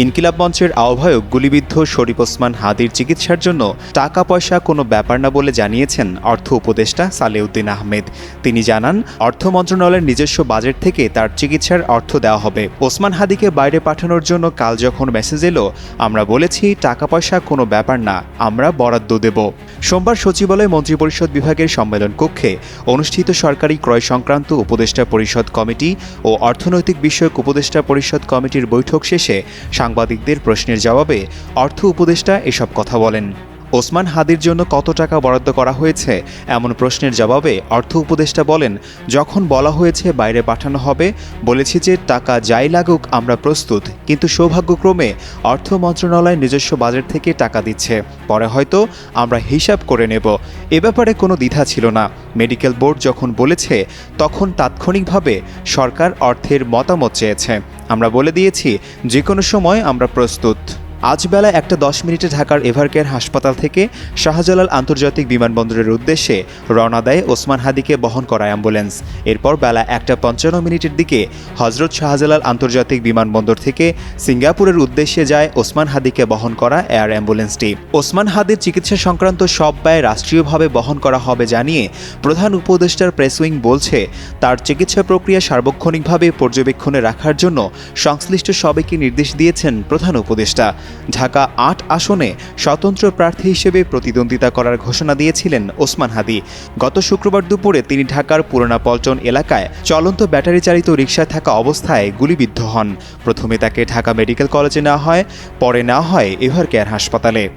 ইনকিলাব মঞ্চের আহ্বায়ক গুলিবিদ্ধ শরীফ ওসমান হাদির চিকিৎসার জন্য টাকা পয়সা কোনো ব্যাপার না বলে জানিয়েছেন অর্থ উপদেষ্টা সালেউদ্দিন আহমেদ। তিনি জানান, অর্থ মন্ত্রণালয়ের নিজস্ব বাজেট থেকে তার চিকিৎসার অর্থ দেওয়া হবে। ওসমান হাদিকে বাইরে পাঠানোর জন্য কাল যখন মেসেজ এলো, আমরা বলেছি টাকা পয়সা কোনো ব্যাপার না, আমরা বরাদ্দ দেব। সোমবার সচিবালয় মন্ত্রিপরিষদ বিভাগের সম্মেলন কক্ষে অনুষ্ঠিত সরকারি ক্রয় সংক্রান্ত উপদেষ্টা পরিষদ কমিটি ও অর্থনৈতিক বিষয়ক উপদেষ্টা পরিষদ কমিটির বৈঠক শেষে সাংবাদিকদের প্রশ্নের জবাবে অর্থ উপদেষ্টা এসব কথা বলেন। ওসমান হাদির জন্য কত টাকা বরাদ্দ করা হয়েছে? এমন প্রশ্নের জবাবে অর্থ উপদেষ্টা বলেন, যখন বলা হয়েছে বাইরে পাঠানো হবে, বলেছি যে টাকা যাই লাগুক, আমরা প্রস্তুত। কিন্তু সৌভাগ্যক্রমে অর্থ মন্ত্রণালয় নিজস্ব বাজেট থেকে টাকা দিচ্ছে। পরে হয়তো আমরা হিসাব করে নেব। এ ব্যাপারে কোনো দ্বিধা ছিল না। মেডিকেল বোর্ড যখন বলেছে, তখন তাৎক্ষণিকভাবে সরকার অর্থের মতামত চেয়েছে। আমরা বলে দিয়েছি যে কোনো সময় আমরা প্রস্তুত। আজ বেলা একটা দশ মিনিটে ঢাকার এভারকেয়ার হাসপাতাল থেকে শাহজালাল আন্তর্জাতিক বিমানবন্দরের উদ্দেশ্যে রওনা দেয় ওসমান হাদিকে বহন করা অ্যাম্বুলেন্স। এরপর বেলা একটা পঞ্চান্ন মিনিটের দিকে হজরত শাহজালাল আন্তর্জাতিক বিমানবন্দর থেকে সিঙ্গাপুরের উদ্দেশ্যে যায় ওসমান হাদিকে বহন করা এয়ার অ্যাম্বুলেন্সটি। ওসমান হাদির চিকিৎসা সংক্রান্ত সব ব্যয় রাষ্ট্রীয়ভাবে বহন করা হবে জানিয়ে প্রধান উপদেষ্টার প্রেস উইং বলছে, তার চিকিৎসা প্রক্রিয়া সার্বক্ষণিকভাবে পর্যবেক্ষণে রাখার জন্য সংশ্লিষ্ট সবাইকে নির্দেশ দিয়েছেন প্রধান উপদেষ্টা। ঢাকা আট আসনে স্বতন্ত্র প্রার্থী হিসেবে প্রতিদ্বন্দ্বিতা করার ঘোষণা দিয়েছিলেন ওসমান হাদি। গত শুক্রবার দুপুরে তিনি ঢাকার পুরোনা পল্টন এলাকায় চলন্ত ব্যাটারি চালিত রিকশায় থাকা অবস্থায় গুলিবিদ্ধ হন। প্রথমে তাকে ঢাকা মেডিকেল কলেজে নেওয়া হয়, পরে নেওয়া হয় এভার কেয়ার হাসপাতালে।